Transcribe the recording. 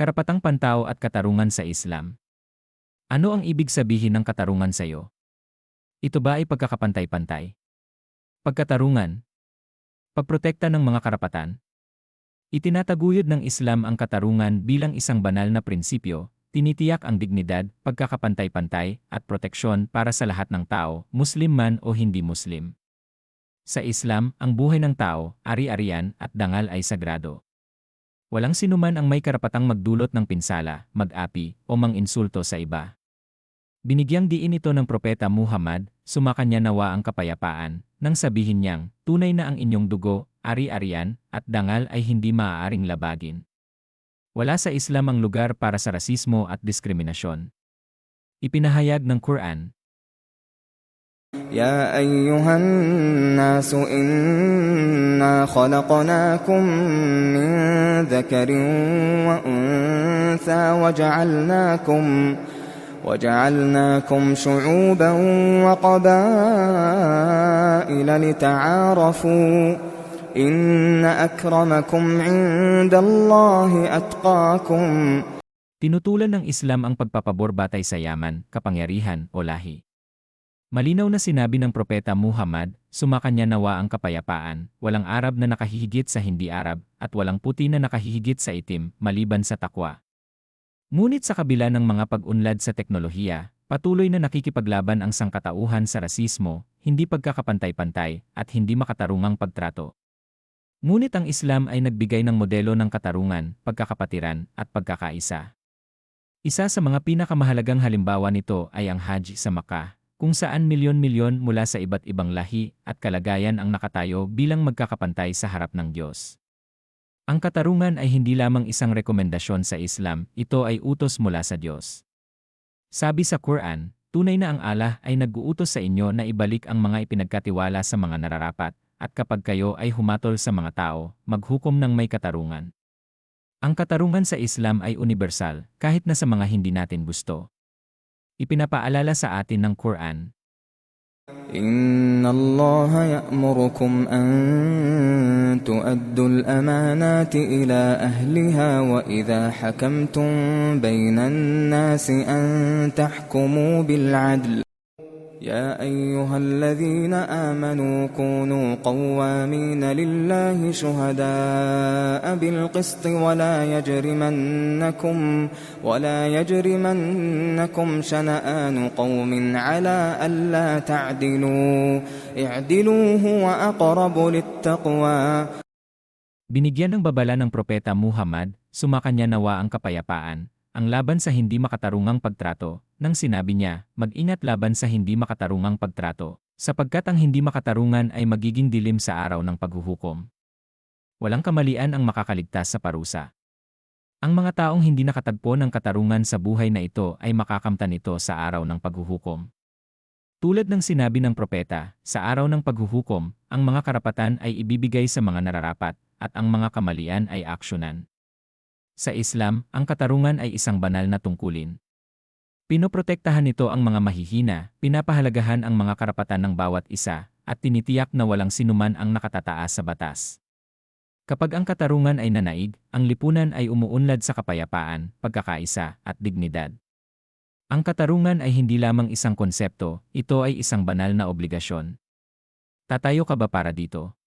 Karapatang pantao at katarungan sa Islam. Ano ang ibig sabihin ng katarungan sa iyo? Ito ba ay pagkakapantay-pantay? Pagkatarungan. Pagprotekta ng mga karapatan. Itinataguyod ng Islam ang katarungan bilang isang banal na prinsipyo, tinitiyak ang dignidad, pagkakapantay-pantay, at proteksyon para sa lahat ng tao, Muslim man o hindi Muslim. Sa Islam, ang buhay ng tao, ari-arian, at dangal ay sagrado. Walang sinuman ang may karapatang magdulot ng pinsala, mag-api, o mang-insulto sa iba. Binigyang diin ito ng Propeta Muhammad, sumakanya nawa ang kapayapaan, nang sabihin niyang, tunay na ang inyong dugo, ari-arian, at dangal ay hindi maaaring labagin. Wala sa Islam ang lugar para sa rasismo at diskriminasyon. Ipinahayag ng Quran, يا أيها الناس إنا خلقناكم من ذكر وأنثى وجعلناكم وجعلناكم شعوبا وقبائل لتعارفوا إن أكرمكم عند الله أتقاكم tinutulan ng Islam ang pagpapabor batay sa yaman, kapangyarihan, o lahi. Malinaw na sinabi ng Propeta Muhammad, sumakanya nawa ang kapayapaan, walang Arab na nakahihigit sa hindi Arab, at walang puti na nakahihigit sa itim, maliban sa takwa. Ngunit sa kabila ng mga pag-unlad sa teknolohiya, patuloy na nakikipaglaban ang sangkatauhan sa rasismo, hindi pagkakapantay-pantay, at hindi makatarungang pagtrato. Ngunit ang Islam ay nagbigay ng modelo ng katarungan, pagkakapatiran, at pagkakaisa. Isa sa mga pinakamahalagang halimbawa nito ay ang Hajj sa Makkah, kung saan milyon-milyon mula sa iba't ibang lahi at kalagayan ang nakatayo bilang magkakapantay sa harap ng Diyos. Ang katarungan ay hindi lamang isang rekomendasyon sa Islam, ito ay utos mula sa Diyos. Sabi sa Quran, tunay na ang Allah ay nag-uutos sa inyo na ibalik ang mga ipinagkatiwala sa mga nararapat, at kapag kayo ay humatol sa mga tao, maghukom ng may katarungan. Ang katarungan sa Islam ay universal, kahit na sa mga hindi natin gusto Ipinapaalala sa atin ng Quran, إن الله يأمركم أن تؤدوا الأمانات إلى أهلها وإذا حكمتم بين الناس أن تحكموا بالعدل يا أيها الذين آمنوا كونوا قوامين لله شهداء بالقسط ولا يجرمنكم ولا يجرمنكم شنآن قوم على ألا تعدلوا. اعدلوا هو أقرب للتقوى. Binigyan ng babala ng Propeta Muhammad, sumakanya nawa ang kapayapaan, ang laban sa hindi makatarungang pagtrato, nang sinabi niya, mag-ingat laban sa hindi makatarungang pagtrato, sapagkat ang hindi makatarungan ay magiging dilim sa araw ng paghuhukom. Walang kamalian ang makakaligtas sa parusa. Ang mga taong hindi nakatagpo ng katarungan sa buhay na ito ay makakamtan ito sa araw ng paghuhukom. Tulad ng sinabi ng propeta, sa araw ng paghuhukom, ang mga karapatan ay ibibigay sa mga nararapat, at ang mga kamalian ay aksyonan. Sa Islam, ang katarungan ay isang banal na tungkulin. Pinoprotektahan nito ang mga mahihina, pinapahalagahan ang mga karapatan ng bawat isa, at tinitiyak na walang sinuman ang nakatataas sa batas. Kapag ang katarungan ay nanaig, ang lipunan ay umuunlad sa kapayapaan, pagkakaisa, at dignidad. Ang katarungan ay hindi lamang isang konsepto, ito ay isang banal na obligasyon. Tatayo ka ba para dito?